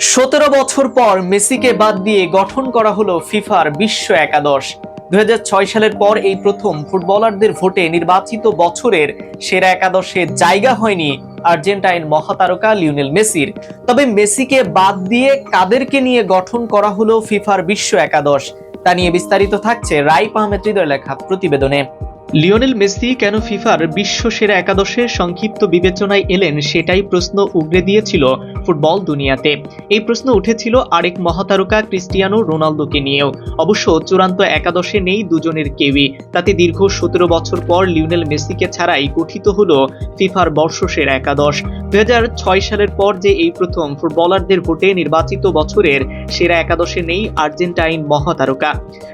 সতেরো বছর পর মেসিকে বাদ দিয়ে গঠন করা হলো ফিফার বিশ্ব একাদশ। দু হাজার ছয় সালের পর এই প্রথম ফুটবলারদের ভোটে নির্বাচিত বছরের সেরা একাদশে জায়গা হয়নি আর্জেন্টাইন মহাতারকা লিওনেল মেসির। তবে মেসিকে বাদ দিয়ে কাদেরকে নিয়ে গঠন করা হলো ফিফার বিশ্ব একাদশ? তা নিয়ে বিস্তারিত থাকছে রাইপ আহমেদ হৃদয় লেখা প্রতিবেদনে। লিওনেল মেসি কেন ফিফার বিশ্ব সেরা একাদশে সংক্ষিপ্ত বিবেচনায় এলেন সেটাই প্রশ্ন উগরে দিয়েছিল ফুটবল দুনিয়াতে। এই প্রশ্ন উঠেছিল আরেক মহাতারকা ক্রিস্টিয়ানো রোনালদোকে নিয়েও। অবশ্য চূড়ান্ত একাদশে নেই দুজনের কেউই। তাতে দীর্ঘ সতেরো বছর পর লিওনেল মেসিকে ছাড়াই গঠিত হল ফিফার বর্ষসেরা একাদশ। দু হাজার ছয় সালের পর যে এই প্রথম ফুটবলারদের ভোটে নির্বাচিত বছরের সেরা একাদশে নেই আর্জেন্টাইন মহাতারকা।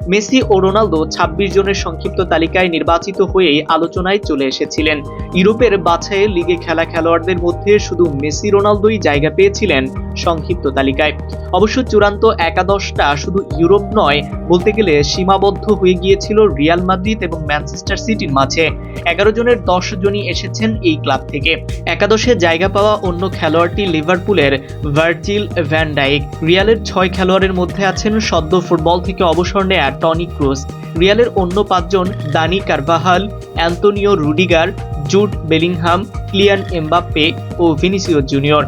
মেসি ও রোনালদো ২৬ জনের সংক্ষিপ্ত তালিকায় নির্বাচিত হয়েই আলোচনায় চলে এসেছিলেন। ইউরোপের বাছাইয়ে লিগে খেলা খেলোয়াড়দের মধ্যে শুধু মেসি রোনালদোই জায়গা পেয়েছিলেন সংক্ষিপ্ত তালিকায়। অবশ্য চূড়ান্ত একাদশটা শুধু ইউরোপ নয়, বলতে গেলে সীমাবদ্ধ হয়ে গিয়েছিল রিয়াল মাদ্রিদ এবং ম্যানচেস্টার সিটির মাঝে। এগারো জনের দশ জনই এসেছেন এই ক্লাব থেকে। একাদশে জায়গা পাওয়া অন্য খেলোয়াড়টি লিভারপুলের ভার্জিল ভ্যান ডাইক। রিয়ালের ছয় খেলোয়াড়ের মধ্যে আছেন সদ্য ফুটবল থেকে অবসর নেয়া টনি ক্রুজ। রিয়ালের অন্য পাঁচজন Dani Carvajal Antonio Rudiger, Jude Bellingham, Kylian Mbappe ও ভিনিসিও জুনিয়র।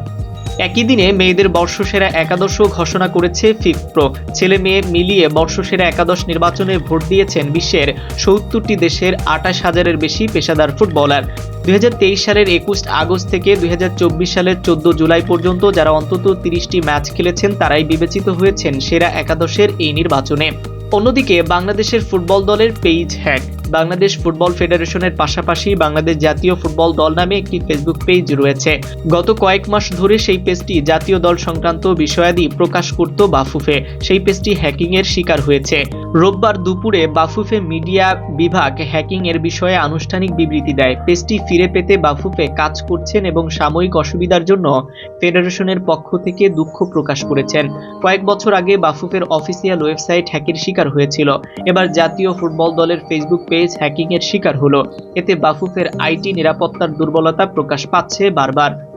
একই দিনে মেয়েদের বর্ষসেরা একাদশ ঘোষণা করেছে ফিফপ্রো ছেলে মেয়ে মিলিয়ে বর্ষসেরা একাদশ নির্বাচনে ভোট দিয়েছেন বিশ্বের সত্তরটি দেশের আঠাশ হাজারের বেশি পেশাদার ফুটবলার। দুই হাজার তেইশ সালের একুশ আগস্ট থেকে দুই হাজার চব্বিশ সালের চোদ্দ জুলাই পর্যন্ত যারা অন্তত তিরিশটি ম্যাচ খেলেছেন, তারাই বিবেচিত হয়েছেন সেরা একাদশের এই নির্বাচনে। অন্যদিকে বাংলাদেশের ফুটবল দলের পেইজ হ্যাক বাংলাদেশ ফুটবল ফেডারেশনের পাশাপাশি বাংলাদেশ জাতীয় ফুটবল দল নামে একটি ফেসবুক পেজ রয়েছে। গত কয়েক মাস ধরে সেই পেজটি জাতীয় দল সংক্রান্ত বিষয়াদি প্রকাশ করত বাফুফে। সেই পেজটি হ্যাকিংয়ের শিকার হয়েছে। রোববার দুপুরে বাফুফে মিডিয়া বিভাগ হ্যাকিং এর বিষয়ে আনুষ্ঠানিক বিবৃতি দেয়। পেজটি ফিরে পেতে বাফুফে কাজ করছেন এবং সাময়িক অসুবিধার জন্য ফেডারেশনের পক্ষ থেকে দুঃখ প্রকাশ করেছেন। কয়েক বছর আগে বাফুফের অফিসিয়াল ওয়েবসাইট হ্যাকের শিকার হয়েছিল। এবার জাতীয় ফুটবল দলের ফেসবুক পেজ হ্যাকিং এর শিকার হলো। এতে বাফুফের আইটি নিরাপত্তার দুর্বলতা প্রকাশ পাচ্ছে বারবার।